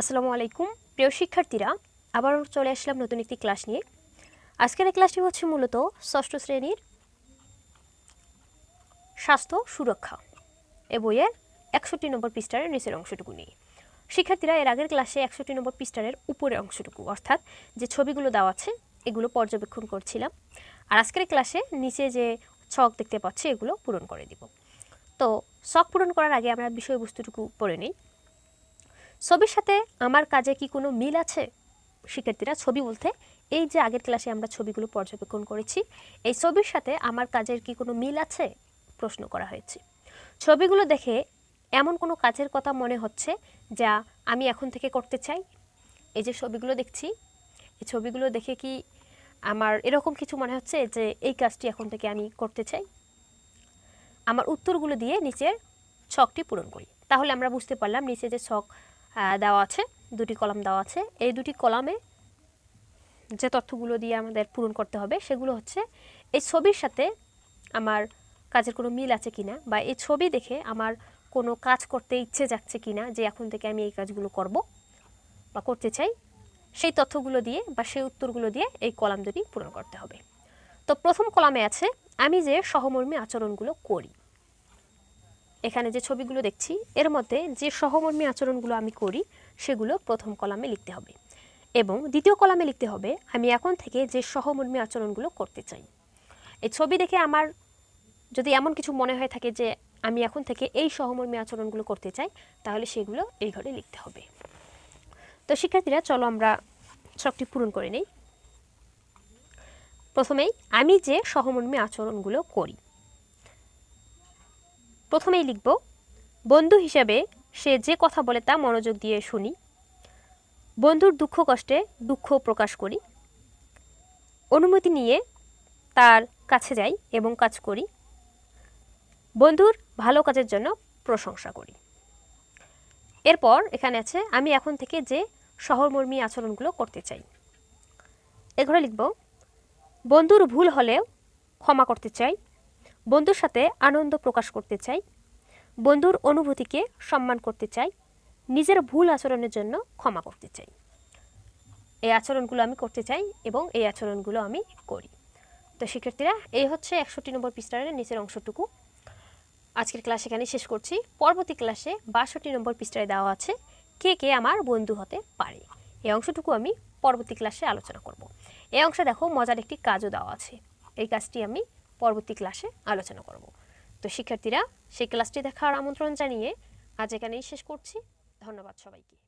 আসসালামু আলাইকুম। প্রিয় শিক্ষার্থীরা আবার চলে আসলাম নতুন একটি ক্লাস নিয়ে। আজকের এই ক্লাসটি হচ্ছে মূলত ষষ্ঠ শ্রেণির স্বাস্থ্য সুরক্ষা এ বইয়ের একষট্টি নম্বর পৃষ্ঠার নিচের অংশটুকু নিয়ে। শিক্ষার্থীরা, এর আগের ক্লাসে একষট্টি নম্বর পৃষ্ঠারের উপরের অংশটুকু, অর্থাৎ যে ছবিগুলো দেওয়া আছে, এগুলো পর্যবেক্ষণ করছিলাম। আর আজকের ক্লাসে নিচে যে ছক দেখতে পাচ্ছি, এগুলো পূরণ করে দিব। তো শখ পূরণ করার আগে আমরা বিষয়বস্তুটুকু পড়ে নিই। ছবির সাথে আমার কাজে কি কোনো মিল আছে? শিক্ষার্থীরা ছবি বলতে এই যে আগের ক্লাসে আমরা ছবিগুলো পর্যবেক্ষণ করেছি, এই ছবির সাথে আমার কাজের কি কোনো মিল আছে? প্রশ্ন করা হয়েছে। ছবিগুলো দেখে এমন কোনো কাজের কথা মনে হচ্ছে যা আমি এখন থেকে করতে চাই? এই যে ছবিগুলো দেখছি, এই ছবিগুলো দেখে কি আমার এরকম কিছু মনে হচ্ছে যে এই কাজটি এখন থেকে আমি করতে চাই? আমার উত্তরগুলো দিয়ে নিচের ছকটি পূরণ করি। তাহলে আমরা বুঝতে পারলাম নিচে যে ছক দেওয়া আছে, দুটি কলাম দেওয়া আছে। এই দুটি কলামে যে তথ্যগুলো দিয়ে আমাদের পূরণ করতে হবে, সেগুলো হচ্ছে এই ছবির সাথে আমার কাজের কোনো মিল আছে কিনা বা এই ছবি দেখে আমার কোনো কাজ করতে ইচ্ছে যাচ্ছে কিনা যে এখন থেকে আমি এই কাজগুলো করব বা করতে চাই, সেই তথ্যগুলো দিয়ে বা সেই উত্তরগুলো দিয়ে এই কলাম দুটি পূরণ করতে হবে। তো প্রথম কলামে আছে, আমি যে সহমর্মী আচরণগুলো করি। এখানে যে ছবিগুলো দেখছি, এর মধ্যে যে সহমর্মী আচরণগুলো আমি করি, সেগুলো প্রথম কলামে লিখতে হবে। এবং দ্বিতীয় কলামে লিখতে হবে, আমি এখন থেকে যে সহমর্মী আচরণগুলো করতে চাই। এই ছবি দেখে আমার যদি এমন কিছু মনে হয়ে থাকে যে আমি এখন থেকে এই সহমর্মী আচরণগুলো করতে চাই, তাহলে সেগুলো এই ঘরে লিখতে হবে। তো শিক্ষার্থীরা, চলো আমরা ছকটি পূরণ করে নেই। প্রথমেই, আমি যে সহমর্মী আচরণগুলো করি প্রথমেই লিখব, বন্ধু হিসেবে সে যে কথা বলে তা মনোযোগ দিয়ে শুনি। বন্ধুর দুঃখ কষ্টে দুঃখ প্রকাশ করি। অনুমতি নিয়ে তার কাছে যাই এবং কাজ করি। বন্ধুর ভালো কাজের জন্য প্রশংসা করি। এরপর এখানে আছে, আমি এখন থেকে যে শহরমর্মী আচরণগুলো করতে চাই। এঘরে লিখব, বন্ধুর ভুল হলেও ক্ষমা করতে চাই। বন্ধুর সাথে আনন্দ প্রকাশ করতে চাই, বন্ধুর অনুভূতিকে সম্মান করতে চাই, নিজের ভুল আচরণের জন্য ক্ষমা করতে চাই। এই আচরণগুলো আমি করতে চাই এবং এই আচরণগুলো আমি করি। তো শিক্ষার্থীরা, এই হচ্ছে একষট্টি নম্বর পৃষ্ঠারের নিচের অংশটুকু। আজকের ক্লাস এখানে শেষ করছি। পরবর্তী ক্লাসে বাষট্টি নম্বর পৃষ্ঠায় দেওয়া আছে, কে কে আমার বন্ধু হতে পারে। এই অংশটুকু আমি পরবর্তী ক্লাসে আলোচনা করব। এই অংশে দেখো, মজার একটি কাজও দেওয়া আছে। এই কাজটি আমি পরবর্তী ক্লাসে আলোচনা করব। তো শিক্ষার্থীরা, সেই ক্লাসটি দেখার আমন্ত্রণ জানিয়ে আজ এখানেই শেষ করছি। ধন্যবাদ সবাইকে।